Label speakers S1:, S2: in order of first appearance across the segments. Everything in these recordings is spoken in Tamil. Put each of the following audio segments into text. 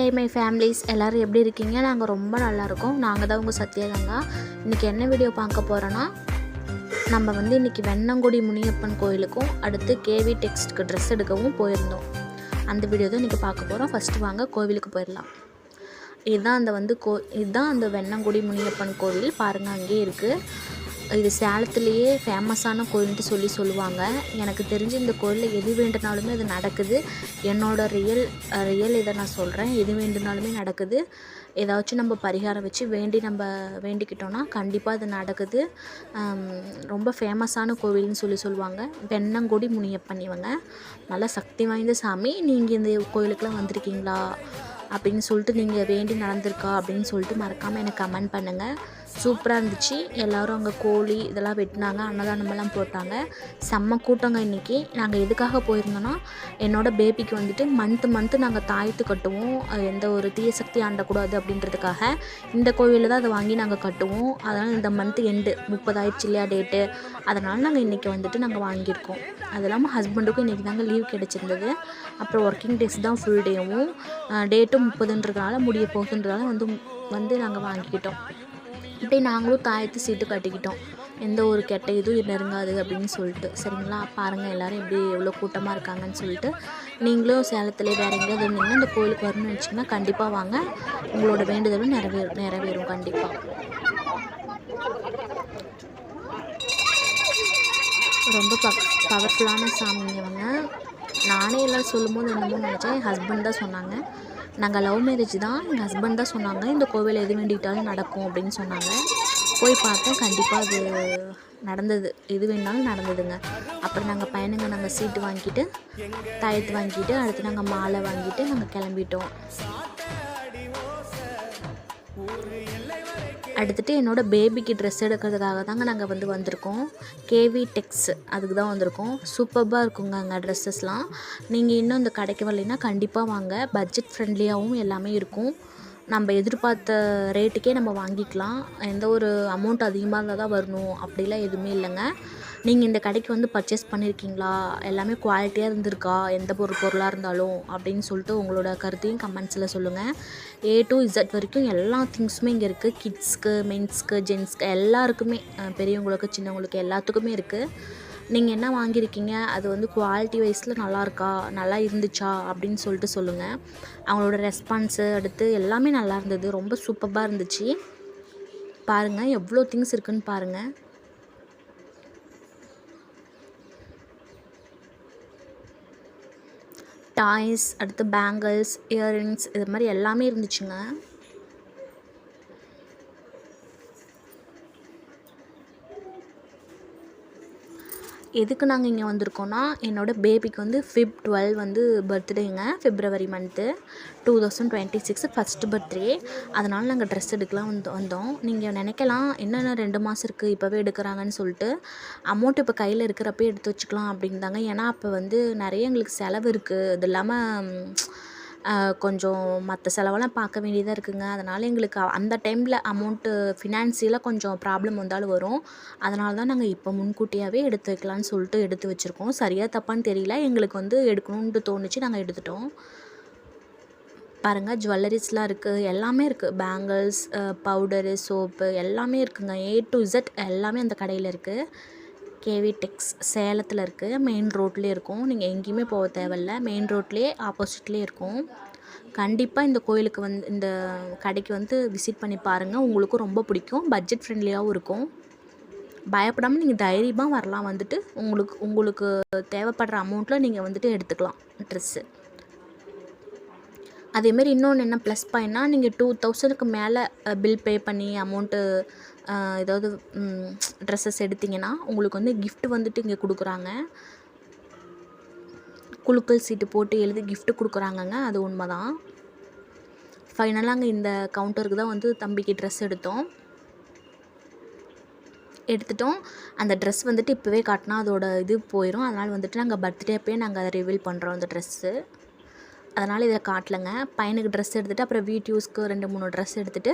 S1: ஹே மை ஃபேமிலிஸ் எல்லோரும் எப்படி இருக்கீங்க? நாங்கள் ரொம்ப நல்லா இருக்கோம் நாங்கள் தான் உங்கள் சத்யகங்கா இன்றைக்கி என்ன வீடியோ பார்க்க போகிறோன்னா நம்ம வந்து இன்றைக்கி வெண்ணங்குடி முனியப்பன் கோயிலுக்கும் அடுத்து கேவி டெக்ஸ்ட்க்கு ட்ரெஸ் எடுக்கவும் போயிருந்தோம். அந்த வீடியோ தான் இன்றைக்கி பார்க்க போகிறோம் ஃபஸ்ட்டு வாங்க கோவிலுக்கு போயிடலாம் இதுதான் அந்த வந்து கோ இதுதான் அந்த வெண்ணங்குடி முனியப்பன் கோவில். பாருங்கள் அங்கேயே இருக்குது இது சேலத்துலேயே ஃபேமஸான கோயில்ன்ட்டு சொல்லி சொல்லுவாங்க. எனக்கு தெரிஞ்சு இந்த கோயிலில் எது வேண்டுனாலுமே அது நடக்குது. என்னோட ரியல் ரியல் இதை நான் சொல்கிறேன் எது வேண்டுனாலுமே நடக்குது. ஏதாச்சும் நம்ம பரிகாரம் வச்சு வேண்டி நம்ம வேண்டிக்கிட்டோன்னா கண்டிப்பாக அது நடக்குது. ரொம்ப ஃபேமஸான கோவில்னு சொல்லி சொல்லுவாங்க. வெண்ணங்குடி முனியப்பன் இவங்க. நல்லா சக்தி வாய்ந்த சாமி. நீங்கள் இந்த கோயிலுக்கெலாம் வந்திருக்கீங்களா? அப்படின்னு சொல்லிட்டு நீங்கள் வேண்டி நடந்திருக்கா அப்படின்னு சொல்லிட்டு மறக்காமல் எனக்கு கமெண்ட் பண்ணுங்கள் சூப்பராக இருந்துச்சு. எல்லோரும் அங்கே கோழி இதெல்லாம் வெட்டினாங்க. அன்னதானமெல்லாம் போட்டாங்க. செம்ம கூட்டங்க இன்றைக்கி நாங்கள் எதுக்காக போயிருந்தோன்னா என்னோடய பேபிக்கு வந்துட்டு மந்த்து மந்த்து நாங்கள் தாயத்து கட்டுவோம். எந்த ஒரு தீய சக்தி ஆண்டக்கூடாது அப்படின்றதுக்காக இந்த கோவிலில் தான் அதை வாங்கி நாங்கள் கட்டுவோம். அதனால் இந்த மந்த்து எண்டு முப்பதாயிடுச்சு இல்லையா டேட்டு அதனால் நாங்கள் இன்றைக்கி வந்துட்டு நாங்கள் வாங்கியிருக்கோம். அது இல்லாமல் ஹஸ்பண்டுக்கும் இன்றைக்கி தாங்க லீவ் கிடச்சிருந்தது. அப்புறம் ஒர்க்கிங் டேஸ் தான் ஃபுல் டேவும் டேட்டும் முப்பதுன்றதுனால முடிய போகுதுன்றதால வந்து வந்து நாங்கள் வாங்கிக்கிட்டோம். அப்படியே நாங்களும் தாயத்து சீட்டு கட்டிக்கிட்டோம். எந்த ஒரு கெட்ட இதுவும் நெருங்காது அப்படின்னு சொல்லிட்டு. சரிங்களா? பாருங்கள் எல்லோரும் எப்படி எவ்வளோ கூட்டமாக இருக்காங்கன்னு சொல்லிட்டு. நீங்களும் சேலத்தில் வேறு எங்கேயாவது இருந்தீங்கன்னா இந்த கோயிலுக்கு வரணும்னு வச்சிங்கன்னா கண்டிப்பாக வாங்க. உங்களோட வேண்டுதலும் நிறைவேறும் நிறைவேறும் கண்டிப்பாக ரொம்ப ப பவர்ஃபுல்லான சாமிங்க நானே எல்லாம் சொல்லும்போது என்னமோ நினச்சேன் என் ஹஸ்பண்ட் தான் சொன்னாங்க. நாங்கள் லவ் மேரேஜ் தான். எங்கள் ஹஸ்பண்ட் தான் சொன்னாங்க இந்த கோவில் எது வேண்டிக்கிட்டாலும் நடக்கும் அப்படின்னு சொன்னாங்க. போய் பார்த்தோம் கண்டிப்பாக அது நடந்தது. எது வேணாலும் நடந்ததுங்க. அப்புறம் நாங்கள் பையனுங்க நாங்கள் சீட்டு வாங்கிட்டு தாயத்து வாங்கிட்டு அடுத்து நாங்கள் மாலை வாங்கிட்டு நாங்கள் கிளம்பிட்டோம். அடுத்துட்டு என்னோட பேபிக்கு ட்ரெஸ் எடுக்கிறதுக்காக தாங்க நாங்கள் வந்து வந்திருக்கோம். கேவி டெக்ஸ் அதுக்கு தான் வந்திருக்கோம். சூப்பர்பாக இருக்குங்க அங்கே ட்ரெஸ்ஸஸ்லாம் நீங்கள் இன்னும் இந்த கடைக்கு வரலைன்னா கண்டிப்பாக வாங்க. பட்ஜெட் ஃப்ரெண்ட்லியாகவும் எல்லாமே இருக்கும். நம்ம எதிர்பார்த்த ரேட்டுக்கே நம்ம வாங்கிக்கலாம். எந்த ஒரு அமௌண்ட் அதிகமாக இருந்தால் தான் வரணும். அப்படிலாம் எதுவுமே இல்லைங்க. நீங்கள் இந்த கடைக்கு வந்து பர்ச்சேஸ் பண்ணியிருக்கீங்களா எல்லாமே குவாலிட்டியாக இருந்திருக்கா? எந்த ஒரு பொருளாக இருந்தாலும்? அப்படின்னு சொல்லிட்டு உங்களோட கருத்தையும் கமெண்ட்ஸில் சொல்லுங்கள் ஏ டு இசட் வரைக்கும் எல்லா திங்ஸுமே இங்கே இருக்குது கிட்ஸ்க்கு மென்ஸ்க்கு ஜென்ஸ்க்கு எல்லாருக்குமே பெரியவங்களுக்கு சின்னவங்களுக்கு எல்லாத்துக்குமே இருக்குது நீங்கள் என்ன வாங்கியிருக்கீங்க? அது வந்து குவாலிட்டி வைஸில் நல்லா இருக்கா? நல்லா இருந்துச்சா? அப்படின்னு சொல்லிட்டு சொல்லுங்கள் அவங்களோட ரெஸ்பான்ஸு அடுத்து எல்லாமே நல்லா இருந்தது. ரொம்ப சூப்பராக இருந்துச்சு. பாருங்கள் எவ்வளோ திங்ஸ் இருக்குன்னு பாருங்கள் டாய்ஸ் அடுத்து பேங்கிள்ஸ் இயரிங்ஸ் இது மாதிரி எல்லாமே இருந்துச்சுங்க. எதுக்கு நாங்கள் இங்கே வந்திருக்கோன்னா என்னோடய பேபிக்கு வந்து ஃபிப் டுவெல் வந்து பர்த்டேங்க February month two thousand twenty six first birthday அதனால் நாங்கள் ட்ரெஸ் எடுக்கலாம் வந்து வந்தோம். நீங்கள் நினைக்கலாம் என்னென்ன ரெண்டு மாதம் இருக்குது இப்போவே எடுக்கிறாங்கன்னு சொல்லிட்டு அமௌண்ட் இப்போ கையில் இருக்கிறப்பே எடுத்து வச்சுக்கலாம் அப்படின்தாங்க ஏன்னா அப்போ வந்து நிறைய எங்களுக்கு செலவு இருக்குது அது இல்லாமல் கொஞ்சம் மற்ற செலவெல்லாம் பார்க்க வேண்டியதாக இருக்குங்க. அதனால் எங்களுக்கு அந்த டைமில் அமௌண்ட்டு ஃபினான்சியலாக கொஞ்சம் ப்ராப்ளம் வந்தாலும் வரும். அதனால தான் நாங்கள் இப்போ முன்கூட்டியாகவே எடுத்து வைக்கலான்னு சொல்லிட்டு எடுத்து வச்சுருக்கோம். சரியாக தப்பான்னு தெரியல. எங்களுக்கு வந்து எடுக்கணுன்ட்டு தோணுச்சு. நாங்கள் எடுத்துட்டோம். பாருங்கள் ஜுவல்லரிஸ்லாம் இருக்குது எல்லாமே இருக்குது பேங்கிள்ஸ் பவுடரு சோப்பு எல்லாமே இருக்குங்க. ஏ டு இசட் எல்லாமே அந்த கடையில் இருக்குது கேவி டெக்ஸ் சேலத்தில் இருக்குது மெயின் ரோட்லேயே இருக்கும். நீங்கள் எங்கேயுமே போக தேவையில்ல. மெயின் ரோட்லேயே ஆப்போசிட்லேயே இருக்கும். கண்டிப்பாக இந்த கோயிலுக்கு வந்து இந்த கடைக்கு வந்து விசிட் பண்ணி பாருங்கள் உங்களுக்கும் ரொம்ப பிடிக்கும். பட்ஜெட் ஃப்ரெண்ட்லியாகவும் இருக்கும். பயப்படாமல் நீங்கள் தைரியமாக வரலாம். வந்துட்டு உங்களுக்கு உங்களுக்கு தேவைப்படுற அமௌண்ட்டில் நீங்கள் வந்துட்டு எடுத்துக்கலாம். ட்ரெஸ்ஸு அதேமாரி இன்னொன்று என்ன ப்ளஸ் பாயிண்ட்னா நீங்கள் டூ தௌசண்ட்க்கு மேலே பில் பே பண்ணி அமௌண்ட்டு ஏதாவது ட்ரெஸ்ஸஸ் எடுத்தீங்கன்னா உங்களுக்கு வந்து கிஃப்ட் வந்துட்டு இங்கே கொடுக்குறாங்க. குலுக்கல் சீட்டு போட்டு எழுதி கிஃப்ட்டு கொடுக்குறாங்கங்க அது உண்மை தான் ஃபைனலாக அங்கே இந்த கவுண்டருக்கு தான் வந்து தம்பிக்கு ட்ரெஸ் எடுத்தோம். எடுத்துட்டோம். அந்த ட்ரெஸ் வந்துட்டு இப்போவே காட்டினா அதோட இது போயிடும் அதனால் வந்துட்டு நாங்கள் பர்த்டே அப்பயே நாங்கள் அதை ரிவீல் பண்ணுறோம் அந்த ட்ரெஸ்ஸு அதனால் இதை காட்டலைங்க. பையனுக்கு ட்ரெஸ் எடுத்துகிட்டு அப்புறம் வீட் யூஸ்க்கு ரெண்டு மூணு ட்ரெஸ் எடுத்துகிட்டு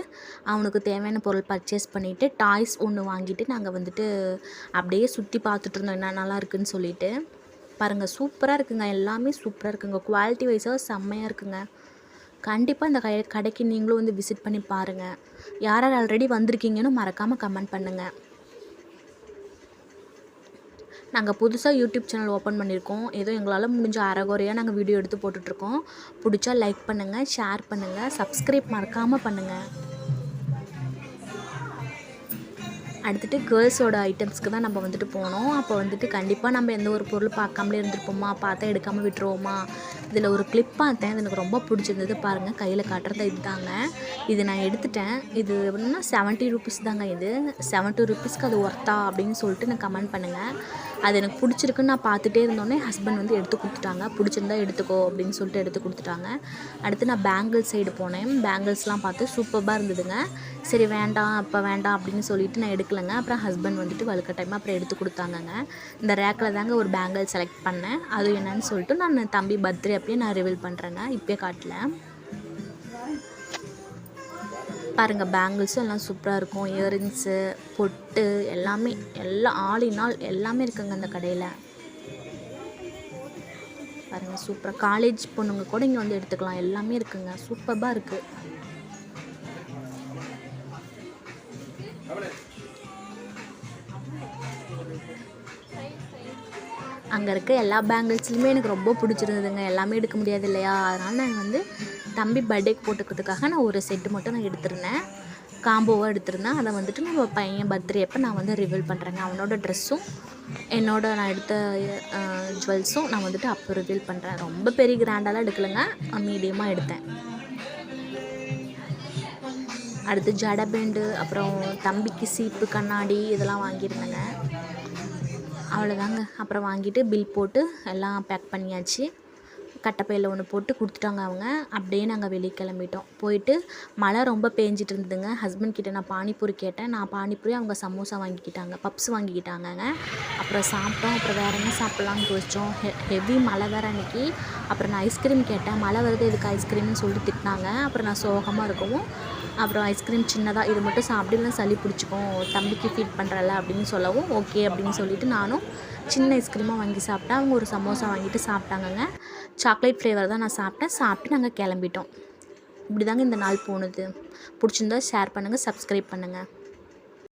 S1: அவனுக்கு தேவையான பொருள் பர்ச்சேஸ் பண்ணிவிட்டு டாய்ஸ் ஒன்று வாங்கிட்டு நாங்கள் வந்துட்டு அப்படியே சுற்றி பார்த்துட்டு இருந்தோம். என்ன நல்லா இருக்குன்னு சொல்லிட்டு. பாருங்கள் சூப்பராக இருக்குங்க. எல்லாமே சூப்பராக இருக்குங்க. குவாலிட்டி வைஸாக செம்மையாக இருக்குங்க. கண்டிப்பாக இந்த கடை கடைக்கு நீங்களும் வந்து விசிட் பண்ணி பாருங்கள் யார் யார் ஆல்ரெடி வந்திருக்கீங்கன்னு மறக்காமல் கமெண்ட் பண்ணுங்கள் நாங்கள் புதுசாக யூடியூப் சேனல் ஓப்பன் பண்ணியிருக்கோம் ஏதோ எங்களால் முடிஞ்ச அறகுறையாக நாங்கள் வீடியோ எடுத்து போட்டுட்ருக்கோம். பிடிச்சா லைக் பண்ணுங்கள் ஷேர் பண்ணுங்கள் சப்ஸ்கிரைப் மறக்காமல் பண்ணுங்கள் அடுத்துட்டு கேர்ள்ஸோட ஐட்டம்ஸ்க்கு தான் நம்ம வந்துட்டு போனோம். அப்போ வந்துட்டு கண்டிப்பாக நம்ம எந்த ஒரு பொருள் பார்க்காமலே இருந்திருப்போமா? பார்த்தா எடுக்காமல் விட்டுருவோமா? இதில் ஒரு கிளிப் பார்த்தேன். அது எனக்கு ரொம்ப பிடிச்சிருந்தது. பாருங்கள் கையில் காட்டுறது இதுதாங்க இது நான் எடுத்துட்டேன். இது எப்படின்னா செவன்ட்டி ருபீஸ் தாங்க இது. செவன்ட்டி ருபீஸ்க்கு அது ஒர்த்தா அப்படின்னு சொல்லிட்டு நான் கமெண்ட் பண்ணுங்கள் அது எனக்கு பிடிச்சிருக்குன்னு நான் பார்த்துட்டே இருந்தோடனே ஹஸ்பண்ட் வந்து எடுத்து கொடுத்துட்டாங்க. பிடிச்சிருந்தா எடுத்துக்கோ அப்படின்னு சொல்லிட்டு எடுத்து கொடுத்துட்டாங்க. அடுத்து நான் பேங்கிள் சைடு போனேன். பேங்கிள்ஸ்லாம் பார்த்து சூப்பராக இருந்ததுங்க. சரி வேண்டாம் அப்போ வேண்டாம் அப்படின்னு சொல்லிட்டு நான் எடுக்கலைங்க. அப்புறம் ஹஸ்பண்ட் வந்துட்டு வலுக்கட்டாயமாக அப்புறம் எடுத்து கொடுத்தாங்கங்க. இந்த ரேக்கில் தாங்க ஒரு பேங்கிள் செலக்ட் பண்ணேன். அது என்னன்னு சொல்லிட்டு நான் தம்பி பர்த்டே அப்படியே நான் ரிவீல் பண்ணுறேங்க இப்போயே காட்டல. பாருங்கள் பேங்கிள்ஸும் எல்லாம் சூப்பராக இருக்கும். இயரிங்ஸு பொட்டு எல்லாமே. எல்லாம் ஆல் ஆள் எல்லாமே இருக்குங்க அந்த கடையில். பாருங்கள் சூப்பராக காலேஜ் பொண்ணுங்க கூட இங்கே வந்து எடுத்துக்கலாம். எல்லாமே இருக்குங்க. சூப்பராக இருக்குது அங்கே இருக்க எல்லா பேங்கிள்ஸ்லையுமே எனக்கு ரொம்ப பிடிச்சிருந்ததுங்க. எல்லாமே எடுக்க முடியாது இல்லையா? அதனால் நான் வந்து தம்பி பர்த்டேக்கு போட்டுக்கிறதுக்காக நான் ஒரு செட்டு மட்டும் நான் எடுத்திருந்தேன். காம்போவாக எடுத்திருந்தேன். அதை வந்துட்டு நம்ம பையன் பர்த்டே அப்போ நான் வந்து ரிவீல் பண்ணுறேங்க அவனோட ட்ரெஸ்ஸும் என்னோட நான் எடுத்த ஜுவல்ஸும் நான் வந்துட்டு அப்போ ரிவீல் பண்ணுறேன் ரொம்ப பெரிய கிராண்டாலாம் எடுக்கலைங்க. மீடியமாக எடுத்தேன். அடுத்து ஜட பேண்டு அப்புறம் தம்பிக்கு சீப்பு கண்ணாடி இதெல்லாம் வாங்கியிருந்தேங்க. அவ்வளோதாங்க அப்புறம் வாங்கிட்டு பில் போட்டு எல்லாம் பேக் பண்ணியாச்சு. கட்டப்பையில் ஒன்று போட்டு கொடுத்துட்டாங்க அவங்க. அப்படியே நாங்கள் வெளியே கிளம்பிட்டோம். போயிட்டு மழை ரொம்ப பேஞ்சிட்டு இருந்ததுங்க. ஹஸ்பண்ட் கிட்ட நான் பானிபூரி கேட்டேன். நான் பானிபூரி அவங்க சமோசா வாங்கிக்கிட்டாங்க. பப்ஸ் வாங்கிக்கிட்டாங்கங்க. அப்புறம் சாப்பிட்டோம். அப்புறம் வேறு என்ன சாப்பிட்லான்னு யோசித்தோம் ஹெ ஹெவி மழை வேறு அன்றைக்கி அப்புறம் நான் ஐஸ்கிரீம் கேட்டேன். மழை வருது இதுக்கு ஐஸ்கிரீம்னு சொல்லிட்டு திட்டினாங்க. அப்புறம் நான் சோகமாக இருக்கவும் அப்புறம் ஐஸ்கிரீம் சின்னதாக இது மட்டும் சாப்பிடலாம் சளி பிடிச்சிக்கும் தம்பிக்கு ஃபீட் பண்ணுறல அப்படின்னு சொல்லவும் ஓகே அப்படின்னு சொல்லிட்டு நானும் சின்ன ஐஸ்கிரீமாக வாங்கி சாப்பிட்டேன். அவங்க ஒரு சமோசா வாங்கிட்டு சாப்பிட்டாங்கங்க. சாக்லேட் ஃப்ளேவர் தான் நான் சாப்பிட்டேன். சாப்பிட்டு நாங்கள் கிளம்பிட்டோம். இப்படி தாங்க இந்த நாள் போனது. பிடிச்சிருந்தா ஷேர் பண்ணுங்கள் சப்ஸ்கிரைப் பண்ணுங்கள்